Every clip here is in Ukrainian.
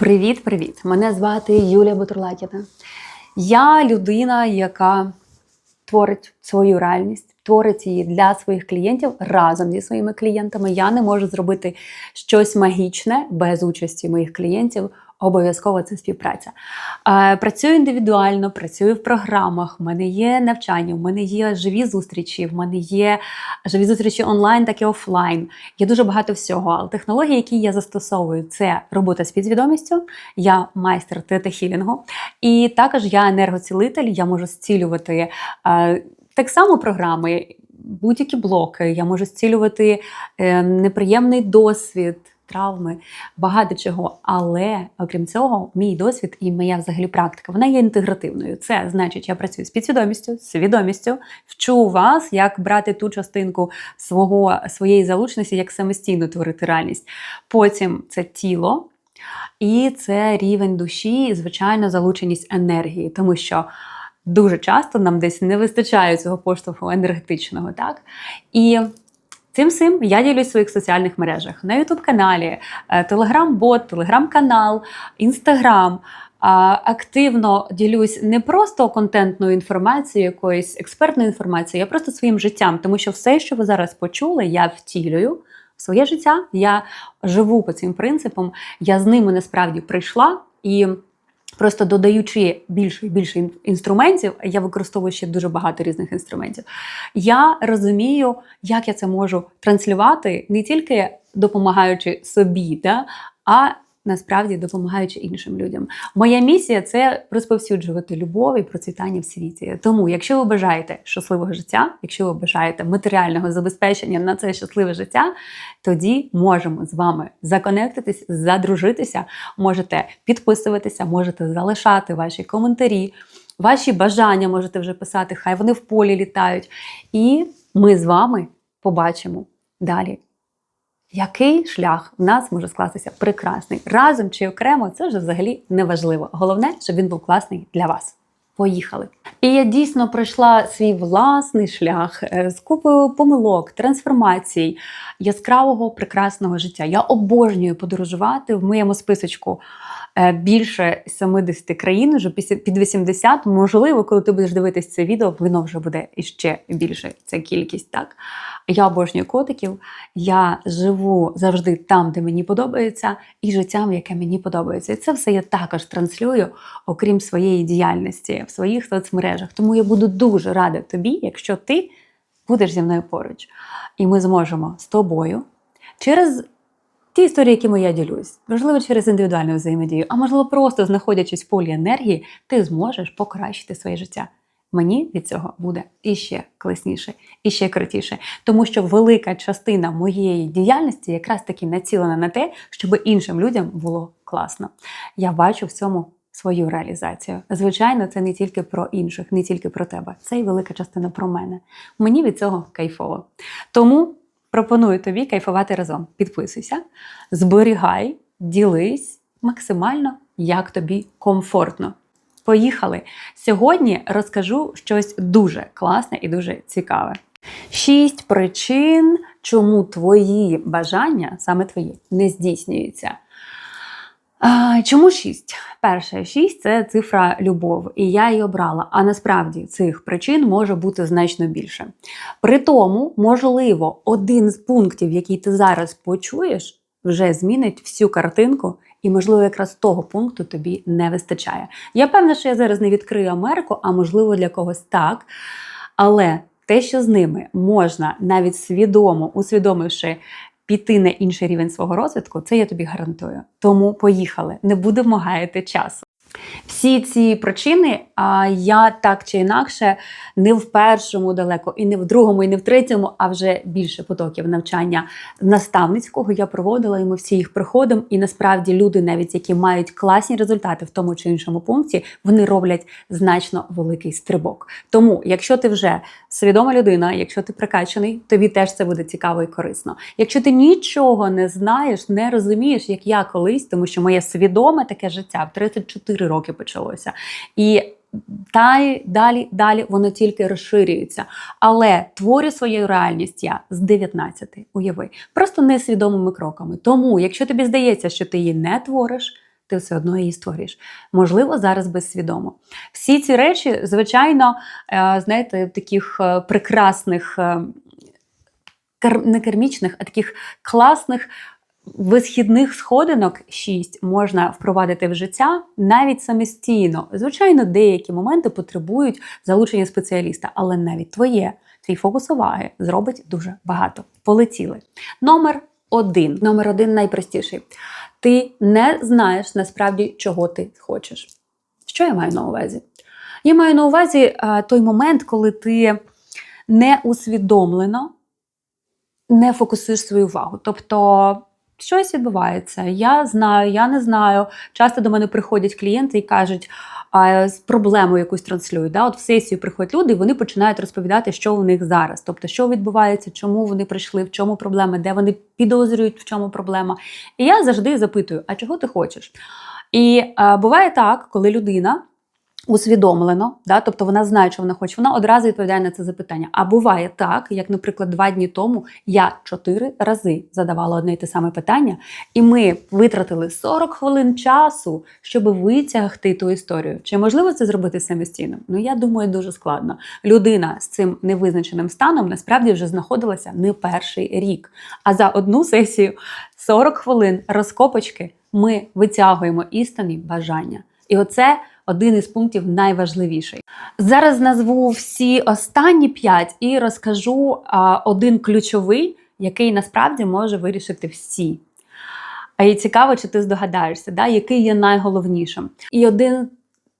Привіт-привіт! Мене звати Юлія Бутурлакіна. Я людина, яка творить свою реальність, творить її для своїх клієнтів разом зі своїми клієнтами. Я не можу зробити щось магічне без участі моїх клієнтів. Обов'язково це співпраця. Е, Працюю індивідуально, працюю в програмах. В мене є навчання, в мене є живі зустрічі, в мене є живі зустрічі онлайн, так і офлайн. Є дуже багато всього. Але технології, які я застосовую, це робота з підсвідомістю. Я майстер тета-хілінгу. І також я енергоцілитель, я можу зцілювати е, так само програми, будь-які блоки. Я можу зцілювати е, неприємний досвід. Травми, багато чого. Але окрім цього, мій досвід і моя взагалі практика вона є інтегративною. Це значить, я працюю з підсвідомістю, свідомістю, вчу вас, як брати ту частинку свого своєї залученості, як самостійно творити реальність. Потім це тіло, і це рівень душі, і, звичайно, залученість енергії, тому що. Дуже часто нам десь не вистачає цього поштовху енергетичного, так? І Цим всім я ділюсь в своїх соціальних мережах на Ютуб-каналі, Телеграм-бот, Телеграм-канал, Інстаграм. Активно ділюсь не просто контентною інформацією, якоюсь експертною інформацією, а просто своїм життям, тому що все, що ви зараз почули, я втілюю в своє життя. Я живу по цим принципам, я з ними насправді прийшла і. Просто додаючи більше і більше інструментів, я використовую ще дуже багато різних інструментів. Я розумію, як я це можу транслювати, не тільки допомагаючи собі, да, а насправді допомагаючи іншим людям. Моя місія це розповсюджувати любов і процвітання в світі. Тому, якщо ви бажаєте щасливого життя, якщо ви бажаєте матеріального забезпечення на це щасливе життя, тоді можемо з вами законектитись, задружитися. Можете підписуватися, можете залишати ваші коментарі, ваші бажання можете вже писати, хай вони в полі літають. І ми з вами побачимо далі. Який шлях в нас може скластися прекрасний разом чи окремо, це вже взагалі не важливо. Головне, щоб він був класний для вас. Поїхали! І я дійсно пройшла свій власний шлях е, з купою помилок, трансформацій, яскравого прекрасного життя. Я обожнюю подорожувати в моєму списочку е, більше 70 країн, вже під 80. Можливо, коли ти будеш дивитись це відео, воно вже буде іще більше. Ця кількість так. Я обожнюю котиків, я живу завжди там, де мені подобається, і життям, яке мені подобається. І це все я також транслюю, окрім своєї діяльності в своїх соцмережах. Тому я буду дуже рада тобі, якщо ти будеш зі мною поруч. І ми зможемо з тобою через ті історії, якими я ділюсь, можливо, через індивідуальну взаємодію, а можливо, просто знаходячись в полі енергії, ти зможеш покращити своє життя. Мені від цього буде іще класніше, іще крутіше, тому що велика частина моєї діяльності якраз таки націлена на те, щоб іншим людям було класно. Я бачу в цьому свою реалізацію. Звичайно, це не тільки про інших, не тільки про тебе. Це і велика частина про мене. Мені від цього кайфово. Тому пропоную тобі кайфувати разом. Підписуйся, зберігай, ділись максимально, як тобі комфортно. Поїхали! Сьогодні розкажу щось дуже класне і дуже цікаве. Шість причин, чому твої бажання, саме твої, не здійснюються. Чому шість? Перше, шість це цифра любов, і я її обрала. А насправді цих причин може бути значно більше. При тому, можливо, один з пунктів, який ти зараз почуєш, вже змінить всю картинку. І, можливо, якраз того пункту тобі не вистачає. Я певна, що я зараз не відкрию Америку, а можливо для когось так. Але те, що з ними можна навіть свідомо, усвідомивши піти на інший рівень свого розвитку, це я тобі гарантую. Тому поїхали, не будемо гаяти часу. Всі ці причини а, я так чи інакше не в першому далеко, і не в другому, і не в третьому, а вже більше потоків навчання наставницького я проводила, і ми всі їх приходимо. І насправді люди, навіть які мають класні результати в тому чи іншому пункті, вони роблять значно великий стрибок. Тому, якщо ти вже свідома людина, якщо ти прикачаний, тобі теж це буде цікаво і корисно. Якщо ти нічого не знаєш, не розумієш, як я колись, тому що моє свідоме таке життя в 34 роки почалося. І та далі, далі воно тільки розширюється. Але творю свою реальність я з 19, уяви, просто несвідомими кроками. Тому, якщо тобі здається, що ти її не твориш, ти все одно її створюєш. Можливо, зараз безсвідомо. Всі ці речі, звичайно, е, знаєте, таких е, прекрасних, е, не кермічних, а таких класних. Висхідних сходинок 6 можна впровадити в життя навіть самостійно. Звичайно, деякі моменти потребують залучення спеціаліста, але навіть твоє, твій фокус уваги зробить дуже багато. Полетіли. Номер один. Номер один найпростіший. Ти не знаєш насправді, чого ти хочеш. Що я маю на увазі? Я маю на увазі а, той момент, коли ти не усвідомлено не фокусуєш свою увагу. Тобто щось відбувається. Я знаю, я не знаю. Часто до мене приходять клієнти і кажуть, а, з проблемою якусь транслюють. Да? От в сесію приходять люди, і вони починають розповідати, що у них зараз. Тобто, що відбувається, чому вони прийшли, в чому проблема, де вони підозрюють, в чому проблема. І я завжди запитую: а чого ти хочеш? І а, буває так, коли людина. Усвідомлено, да, тобто вона знає, що вона хоче, вона одразу відповідає на це запитання. А буває так, як, наприклад, два дні тому я чотири рази задавала одне й те саме питання, і ми витратили 40 хвилин часу, щоб витягти ту історію. Чи можливо це зробити самостійно? Ну я думаю, дуже складно. Людина з цим невизначеним станом насправді вже знаходилася не перший рік. А за одну сесію 40 хвилин розкопочки ми витягуємо істинні бажання. І оце один із пунктів найважливіший. Зараз назву всі останні п'ять і розкажу один ключовий, який насправді може вирішити всі. І цікаво, чи ти здогадаєшся, да, який є найголовнішим. І один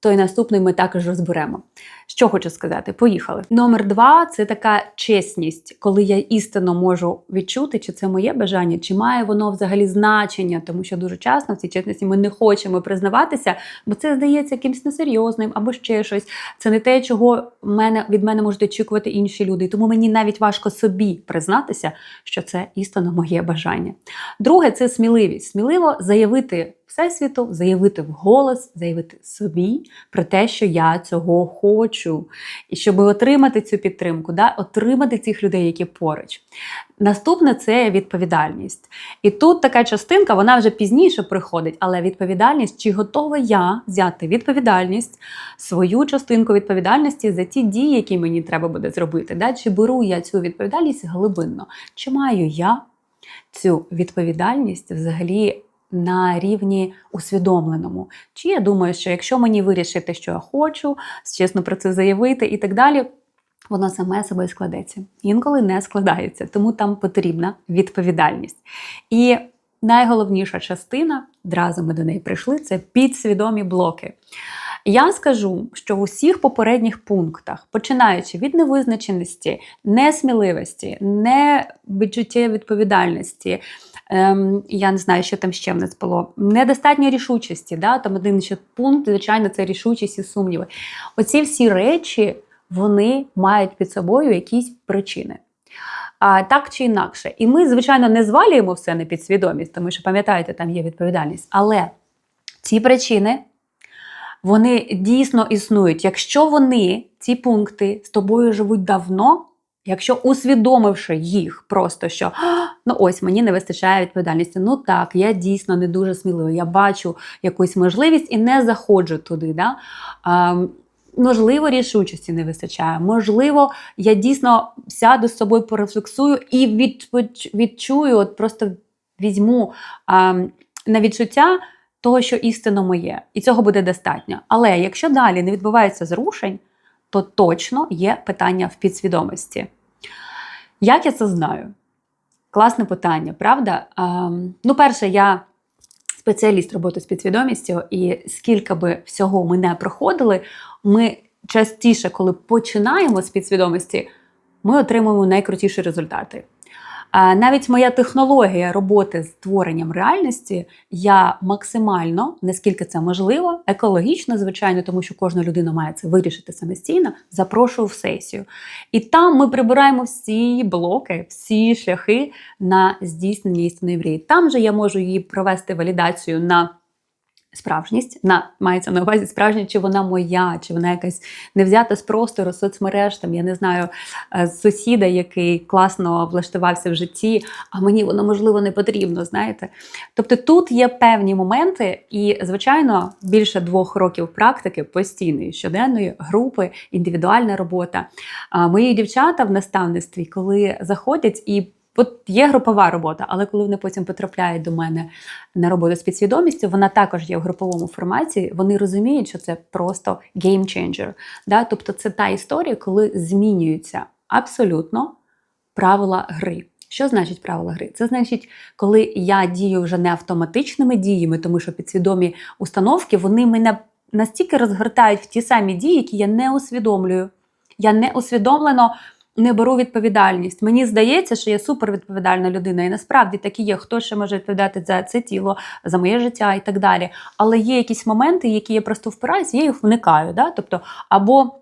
той наступний ми також розберемо. Що хочу сказати? Поїхали. Номер два це така чесність, коли я істинно можу відчути, чи це моє бажання, чи має воно взагалі значення, тому що дуже часто в цій чесності ми не хочемо признаватися, бо це здається якимось несерйозним або ще щось. Це не те, чого мене від мене можуть очікувати інші люди. Тому мені навіть важко собі признатися, що це істинно моє бажання. Друге, це сміливість. Сміливо заявити всесвіту, заявити вголос, заявити собі про те, що я цього хочу. І щоб отримати цю підтримку, да, отримати цих людей, які поруч. Наступне це відповідальність. І тут така частинка, вона вже пізніше приходить, але відповідальність, чи готова я взяти відповідальність, свою частинку відповідальності за ті дії, які мені треба буде зробити. Да? Чи беру я цю відповідальність глибинно? Чи маю я цю відповідальність взагалі? На рівні усвідомленому. Чи я думаю, що якщо мені вирішити, що я хочу, чесно про це заявити і так далі, воно саме собою складеться. Інколи не складається, тому там потрібна відповідальність. І найголовніша частина, одразу ми до неї прийшли, це підсвідомі блоки. Я скажу, що в усіх попередніх пунктах, починаючи від невизначеності, несміливості, невідчуття відповідальності, ем, я не знаю, що там ще в нас було, недостатньо рішучості. Да? Там один ще пункт, звичайно, це рішучість і сумніви. Оці всі речі вони мають під собою якісь причини. А, Так чи інакше. І ми, звичайно, не звалюємо все на підсвідомість, тому що, пам'ятаєте, там є відповідальність. Але ці причини вони дійсно існують. Якщо вони, ці пункти, з тобою живуть давно, якщо усвідомивши їх, просто що ну ось мені не вистачає відповідальності. Ну так, я дійсно не дуже смілива. Я бачу якусь можливість і не заходжу туди. Да? А, Можливо, рішучості не вистачає. Можливо, я дійсно сяду з собою, порефлексую і відчую, от просто візьму а, на відчуття того, що істинно моє, і цього буде достатньо. Але якщо далі не відбувається зрушень, то точно є питання в підсвідомості. Як я це знаю? Класне питання, правда? А, ну, перше, я спеціаліст роботи з підсвідомістю, і скільки би всього ми не проходили, ми частіше, коли починаємо з підсвідомості, ми отримуємо найкрутіші результати. Навіть моя технологія роботи з творенням реальності, я максимально, наскільки це можливо, екологічно, звичайно, тому що кожна людина має це вирішити самостійно, запрошую в сесію. І там ми прибираємо всі блоки, всі шляхи на здійснення істинної мрії. Там же я можу її провести валідацію на Справжність на мається на увазі справжність, чи вона моя, чи вона якась не взята з простору соцмереж, там я не знаю, е, сусіда, який класно влаштувався в житті, а мені воно можливо не потрібно. Знаєте, тобто тут є певні моменти, і звичайно, більше двох років практики постійної щоденної групи, індивідуальна робота. Мої дівчата в наставництві, коли заходять і От є групова робота, але коли вони потім потрапляють до мене на роботу з підсвідомістю, вона також є в груповому форматі. Вони розуміють, що це просто changer. Да? Тобто це та історія, коли змінюються абсолютно правила гри. Що значить правила гри? Це значить, коли я дію вже не автоматичними діями, тому що підсвідомі установки вони мене настільки розгортають в ті самі дії, які я не усвідомлюю. Я не усвідомлено не беру відповідальність. Мені здається, що я супервідповідальна людина, і насправді так і є, хто ще може відповідати за це тіло, за моє життя і так далі. Але є якісь моменти, які я просто впираюся, я їх вникаю. Да? Тобто, або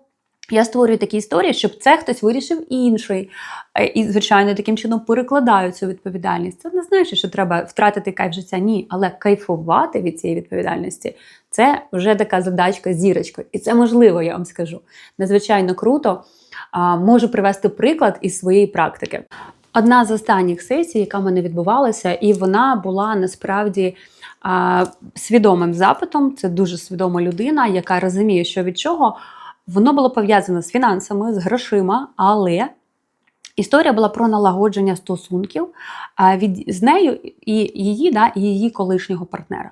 я створюю такі історії, щоб це хтось вирішив інший. Е, І, звичайно, таким чином перекладаю цю відповідальність. Це не значить, що треба втратити кайф життя. Ні, але кайфувати від цієї відповідальності це вже така задачка з зірочкою. І це можливо, я вам скажу. Надзвичайно круто. Можу привести приклад із своєї практики. Одна з останніх сесій, яка в мене відбувалася, і вона була насправді а, свідомим запитом. Це дуже свідома людина, яка розуміє, що від чого. Воно було пов'язано з фінансами, з грошима, але історія була про налагодження стосунків від, з нею і її, да, і її колишнього партнера.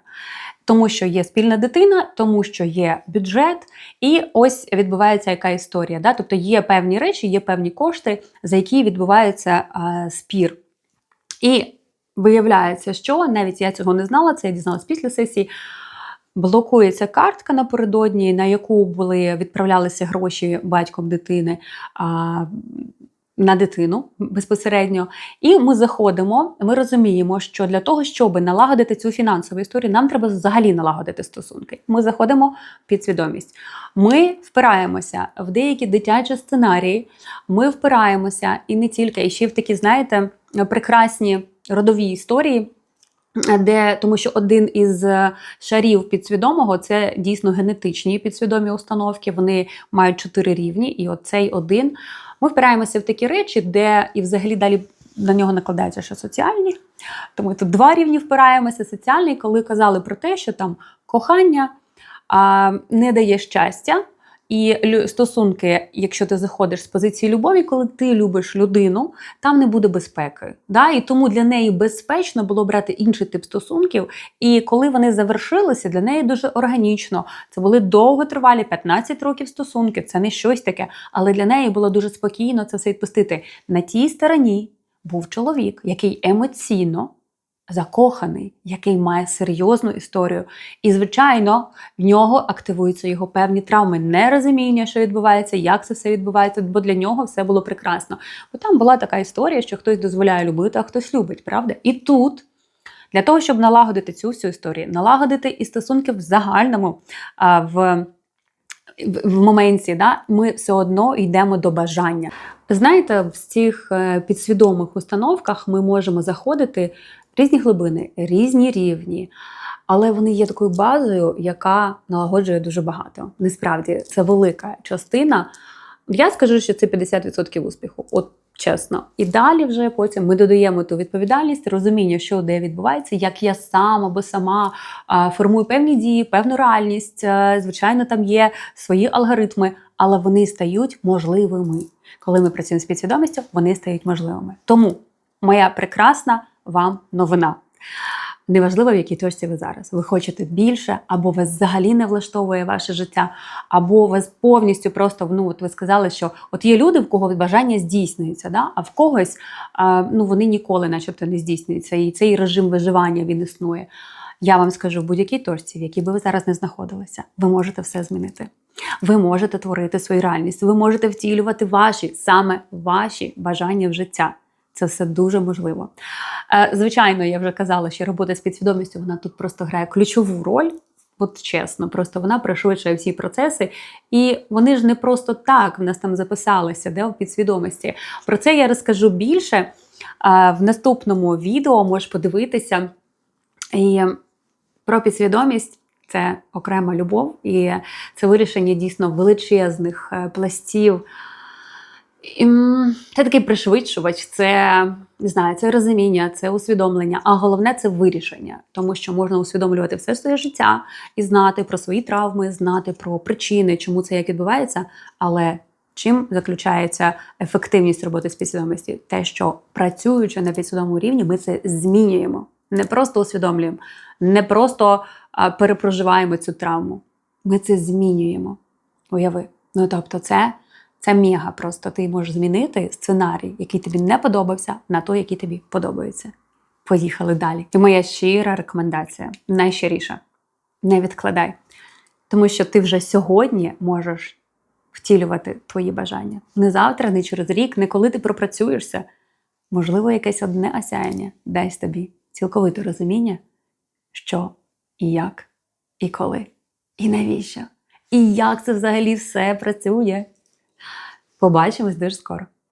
Тому що є спільна дитина, тому що є бюджет, і ось відбувається яка історія. Да? Тобто є певні речі, є певні кошти, за які відбувається а, спір. І виявляється, що навіть я цього не знала, це я дізналась після сесії. Блокується картка напередодні, на яку були відправлялися гроші батьком дитини а, на дитину безпосередньо. І ми заходимо, ми розуміємо, що для того, щоб налагодити цю фінансову історію, нам треба взагалі налагодити стосунки. Ми заходимо в підсвідомість. Ми впираємося в деякі дитячі сценарії, ми впираємося і не тільки, і ще в такі, знаєте, прекрасні родові історії. Де тому, що один із шарів підсвідомого це дійсно генетичні підсвідомі установки. Вони мають чотири рівні, і оцей один. Ми впираємося в такі речі, де і взагалі далі на нього накладаються ще соціальні. Тому тут два рівні впираємося: соціальний, коли казали про те, що там кохання а, не дає щастя. І стосунки, якщо ти заходиш з позиції любові, коли ти любиш людину, там не буде безпеки. Да? І тому для неї безпечно було брати інший тип стосунків. І коли вони завершилися, для неї дуже органічно. Це були довготривалі 15 років стосунки, це не щось таке. Але для неї було дуже спокійно це все відпустити. На тій стороні був чоловік, який емоційно закоханий, який має серйозну історію. І, звичайно, в нього активуються його певні травми, нерозуміння, що відбувається, як це все відбувається, бо для нього все було прекрасно. Бо там була така історія, що хтось дозволяє любити, а хтось любить, правда? І тут. Для того, щоб налагодити цю всю історію, налагодити і стосунки в загальному а, в в моменті, да, ми все одно йдемо до бажання. Знаєте, в цих е, підсвідомих установках ми можемо заходити різні глибини, різні рівні, але вони є такою базою, яка налагоджує дуже багато. Насправді це велика частина. Я скажу, що це 50% успіху. От чесно. І далі вже потім ми додаємо ту відповідальність, розуміння, що де відбувається, як я сам або сама формую певні дії, певну реальність. Звичайно, там є свої алгоритми, але вони стають можливими. Коли ми працюємо з підсвідомістю, вони стають можливими. Тому моя прекрасна вам новина. Неважливо, в якій точці ви зараз. Ви хочете більше, або вас взагалі не влаштовує ваше життя, або вас повністю просто ну, от ви сказали, що от є люди, в кого бажання здійснюється, да? а в когось а, ну, вони ніколи, начебто, не здійснюються. І цей режим виживання він існує. Я вам скажу, в будь-якій точці, в якій би ви зараз не знаходилися, ви можете все змінити. Ви можете творити свою реальність, ви можете втілювати ваші саме ваші бажання в життя. Це все дуже можливо. Е, звичайно, я вже казала, що робота з підсвідомістю вона тут просто грає ключову роль. От чесно, просто вона пришвидшує всі процеси. І вони ж не просто так в нас там записалися, де в підсвідомості. Про це я розкажу більше е, в наступному відео. Можеш подивитися. І про підсвідомість це окрема любов, і це вирішення дійсно величезних е, пластів. І, Це такий пришвидшувач, це не знаю, це розуміння, це усвідомлення. А головне це вирішення, тому що можна усвідомлювати все своє життя і знати про свої травми, знати про причини, чому це як відбувається. Але чим заключається ефективність роботи з підсвідомості? Те, що працюючи на підсвідомому рівні, ми це змінюємо. Не просто усвідомлюємо, не просто перепроживаємо цю травму. Ми це змінюємо. Уяви. Ну тобто, це, це мега просто. Ти можеш змінити сценарій, який тобі не подобався, на той, який тобі подобається. Поїхали далі. І моя щира рекомендація, найщиріша: не відкладай. Тому що ти вже сьогодні можеш втілювати твої бажання. Не завтра, не через рік, не коли ти пропрацюєшся. Можливо, якесь одне осяяння дасть тобі цілковите розуміння, що і як, і коли, і навіщо, і як це взагалі все працює. Побачимось дуже скоро.